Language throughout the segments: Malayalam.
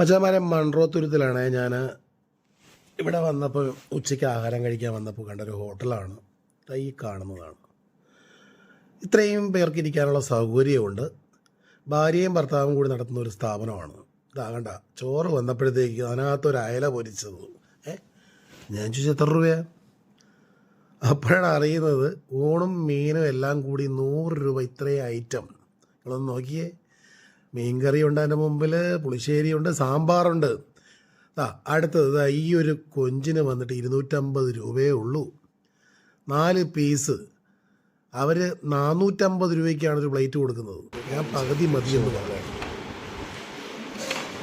മച്ചാമാരെ മൺറോത്തുരുത്തിലാണ് ഞാൻ ഇവിടെ വന്നപ്പോൾ ഉച്ചയ്ക്ക് ആഹാരം കഴിക്കാൻ വന്നപ്പോൾ കണ്ട ഒരു ഹോട്ടലാണ് ഈ കാണുന്നതാണ്. ഇത്രയും പേർക്ക് ഇരിക്കാനുള്ള സൗകര്യമുണ്ട്. ഭാര്യയും ഭർത്താവും കൂടി നടത്തുന്ന ഒരു സ്ഥാപനമാണ്. ഇതാകണ്ട ചോറ് വന്നപ്പോഴത്തേക്ക് അതിനകത്തൊരു അയല പൊരിച്ചത്. ഏ? ഞാൻ ചോദിച്ചു എത്ര രൂപയാണ് അപ്പോഴാണ് അറിയുന്നത് ഊണും മീനും എല്ലാം കൂടി നൂറ് രൂപ ഇത്രയും ഐറ്റം. നിങ്ങളൊന്ന് നോക്കിയേ. മീൻകറി ഉണ്ട് അതിന്റെ മുമ്പിൽ പുളിശ്ശേരിയുണ്ട് സാമ്പാറുണ്ട്. ആ അടുത്തത് ഈ ഒരു കൊഞ്ചിന് വന്നിട്ട് ഇരുന്നൂറ്റമ്പത് രൂപയേ ഉള്ളൂ. നാല് പീസ്. അവർ നാനൂറ്റമ്പത് രൂപയ്ക്കാണ് ഒരു പ്ലേറ്റ് കൊടുക്കുന്നത്. ഞാൻ പകുതി മതി എന്ന് പറയാം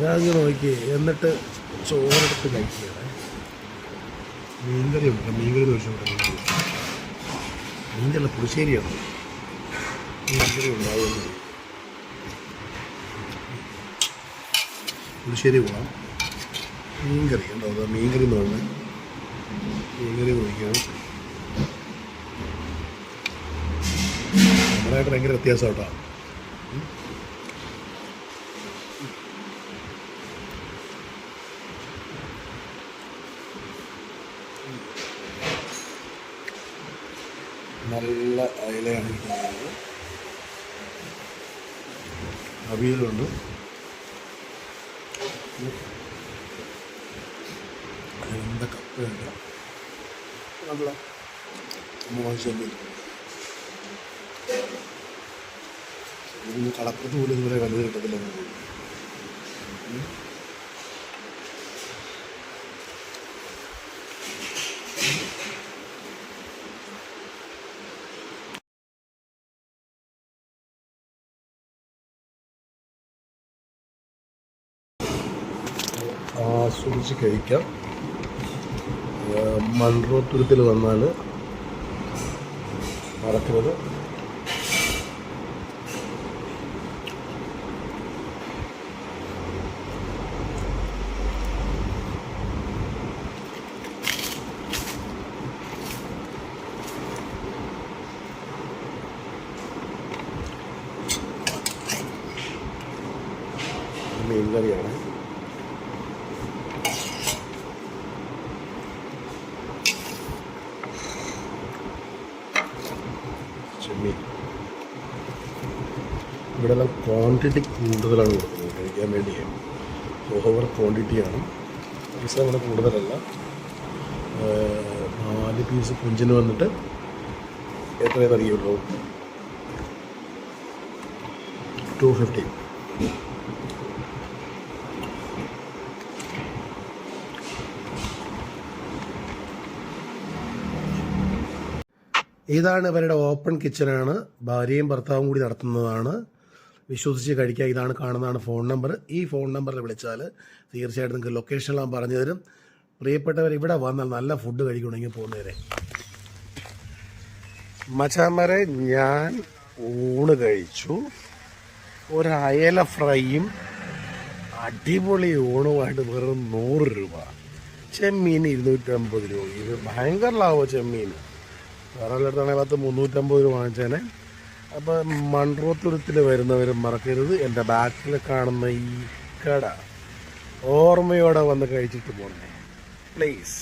ഞാൻ ഇങ്ങനെ നോക്കിയേ എന്നിട്ട് ചോറെടുത്ത് കഴിക്കുകയാണ്. മീൻകറി ഉണ്ട് മീൻകറി ദോശ മീൻകറി പുളിശ്ശേരിയാണ്. മീൻകറി ഉണ്ടാകുന്നത് പുളിശ്ശേരി പോകാം മീൻകറി ഉണ്ടോ അത് മീൻകറി എന്ന് പറഞ്ഞത്. മീൻകറി കുഴിക്കണം നമ്മളായിട്ട് ഭയങ്കര വ്യത്യാസം കേട്ടോ. നല്ല അയലയാണ് അവിയലുണ്ട്. എന്താ കപ്പയുണ്ട് നല്ല മോശം കളപ്പുറത്ത് പോലും ഇതുവരെ കണ്ടു കിട്ടത്തില്ലെന്ന് തോന്നുന്നു ആസ്വദിച്ച് കഴിക്കാം. മൺറോത്തുരുത്തിൽ വന്നാൽ മറക്കരുത് മീൻകറിയാണ്. ചെമ്മീൻ ഇവിടെ എല്ലാം ക്വാണ്ടിറ്റി കൂടുതലാണ് കൊടുക്കുന്നത്. കഴിക്കാൻ വേണ്ടി. ഓവർ ക്വാണ്ടിറ്റിയാണ് പൈസ അങ്ങനെ കൂടുതലല്ല. നാല് പീസ് കുഞ്ചിന് വന്നിട്ട് എത്രയെന്ന് അറിയുള്ളൂ ടു ഫിഫ്റ്റി ഇതാണ് ഇവരുടെ ഓപ്പൺ കിച്ചനാണ്. ഭാര്യയും ഭർത്താവും കൂടി നടത്തുന്നതാണ്. വിശ്വസിച്ച് കഴിക്കുക. ഇതാണ് കാണുന്നതാണ് ഫോൺ നമ്പർ. ഈ ഫോൺ നമ്പറിൽ വിളിച്ചാൽ തീർച്ചയായിട്ടും നിങ്ങൾക്ക് ലൊക്കേഷനെല്ലാം പറഞ്ഞു തരും. പ്രിയപ്പെട്ടവർ ഇവിടെ വന്നാൽ നല്ല ഫുഡ് കഴിക്കണമെങ്കിൽ പോകുന്നവരെ മച്ചാമരെ ഞാൻ ഊണ് കഴിച്ചു. ഒരു അയല ഫ്രൈയും അടിപൊളി ഊണുമായിട്ട് വെറും നൂറ് രൂപ. ചെമ്മീൻ ഇരുന്നൂറ്റമ്പത് രൂപ. ഇത് ഭയങ്കര ലാഭം ചെമ്മീൻ വേറെ എല്ലായിടത്താണെങ്കിൽ പത്ത് മുന്നൂറ്റമ്പത് രൂപ വാങ്ങിച്ചേനെ. അപ്പോൾ മൺറോത്തുരത്തിൽ വരുന്നവർ മറക്കരുത്. എന്റെ ബാക്കിൽ കാണുന്ന ഈ കട ഓർമ്മയോടെ വന്ന് കഴിച്ചിട്ട് പോകണേ പ്ലീസ്